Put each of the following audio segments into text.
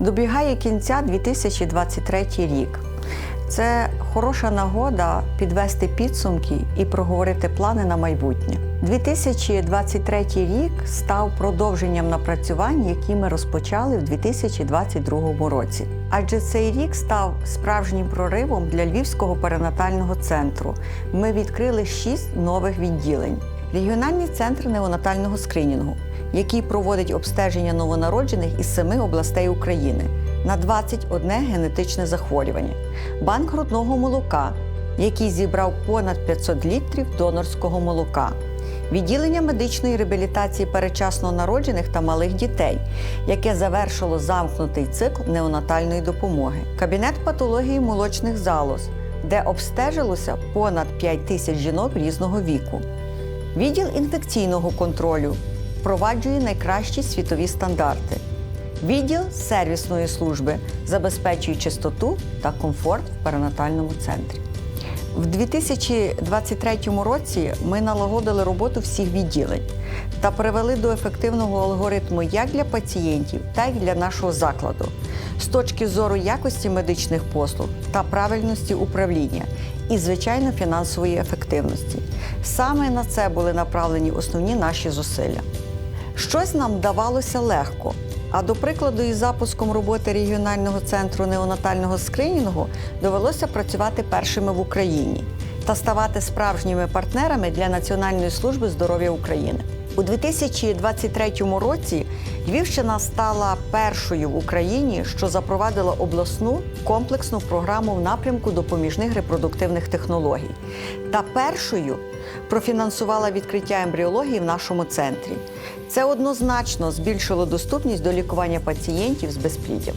Добігає кінця 2023 рік. Це хороша нагода підвести підсумки і проговорити плани на майбутнє. 2023 рік став продовженням напрацювань, які ми розпочали в 2022 році. Адже цей рік став справжнім проривом для Львівського перинатального центру. Ми відкрили шість нових відділень. Регіональний центр неонатального скринінгу, який проводить обстеження новонароджених із семи областей України на 21 генетичне захворювання, банк грудного молока, який зібрав понад 500 літрів донорського молока, відділення медичної реабілітації передчасно народжених та малих дітей, яке завершило замкнутий цикл неонатальної допомоги, кабінет патології молочних залоз, де обстежилося понад 5 тисяч жінок різного віку. Відділ інфекційного контролю впроваджує найкращі світові стандарти. Відділ сервісної служби забезпечує чистоту та комфорт в перинатальному центрі. В 2023 році ми налагодили роботу всіх відділень та привели до ефективного алгоритму як для пацієнтів, так і для нашого закладу з точки зору якості медичних послуг та правильності управління і, звичайно, фінансової ефективності. Саме на це були направлені основні наші зусилля. Щось нам давалося легко. А до прикладу, із запуском роботи регіонального центру неонатального скринінгу довелося працювати першими в Україні та ставати справжніми партнерами для Національної служби здоров'я України. У 2023 році Львівщина стала першою в Україні, що запровадила обласну комплексну програму в напрямку допоміжних репродуктивних технологій, та першою профінансувала відкриття ембріології в нашому центрі. Це однозначно збільшило доступність до лікування пацієнтів з безпліддям.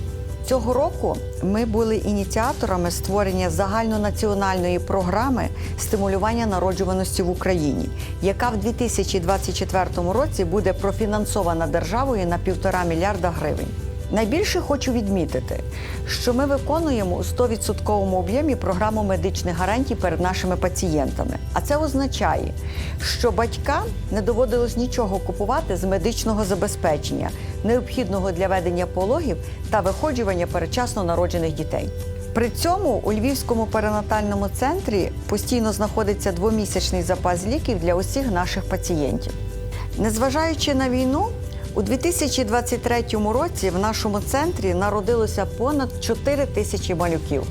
Цього року ми були ініціаторами створення загальнонаціональної програми стимулювання народжуваності в Україні, яка в 2024 році буде профінансована державою на півтора мільярда гривень. Найбільше хочу відмітити, що ми виконуємо у 100% об'ємі програму медичних гарантій перед нашими пацієнтами. А це означає, що батькам не доводилось нічого купувати з медичного забезпечення, необхідного для ведення пологів та виходжування передчасно народжених дітей. При цьому у Львівському перинатальному центрі постійно знаходиться двомісячний запас ліків для усіх наших пацієнтів. Незважаючи на війну, у 2023 році в нашому центрі народилося понад 4 тисячі малюків.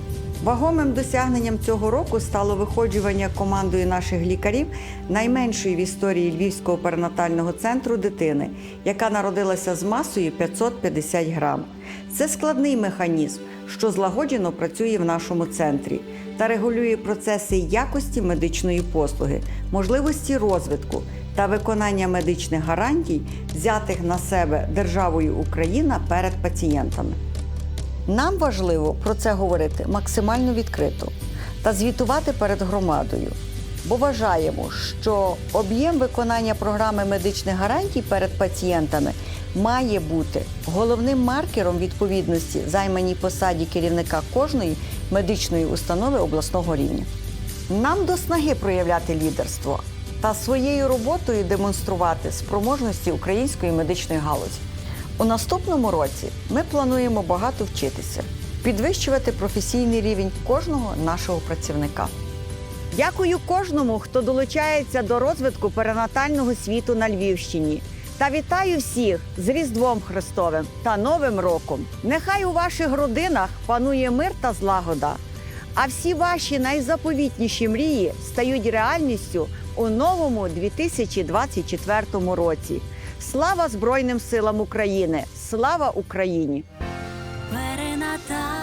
Вагомим досягненням цього року стало виходжування командою наших лікарів найменшої в історії Львівського перинатального центру дитини, яка народилася з масою 550 грам. Це складний механізм, що злагоджено працює в нашому центрі та регулює процеси якості медичної послуги, можливості розвитку та виконання медичних гарантій, взятих на себе державою Україна перед пацієнтами. Нам важливо про це говорити максимально відкрито та звітувати перед громадою, бо вважаємо, що об'єм виконання програми медичних гарантій перед пацієнтами має бути головним маркером відповідності займаній посаді керівника кожної медичної установи обласного рівня. Нам до снаги проявляти лідерство та своєю роботою демонструвати спроможності української медичної галузі. У наступному році ми плануємо багато вчитися, підвищувати професійний рівень кожного нашого працівника. Дякую кожному, хто долучається до розвитку перинатального світу на Львівщині. Та вітаю всіх з Різдвом Христовим та Новим роком. Нехай у ваших родинах панує мир та злагода, а всі ваші найзаповітніші мрії стають реальністю у новому 2024 році. Слава Збройним силам України! Слава Україні! Перинатальний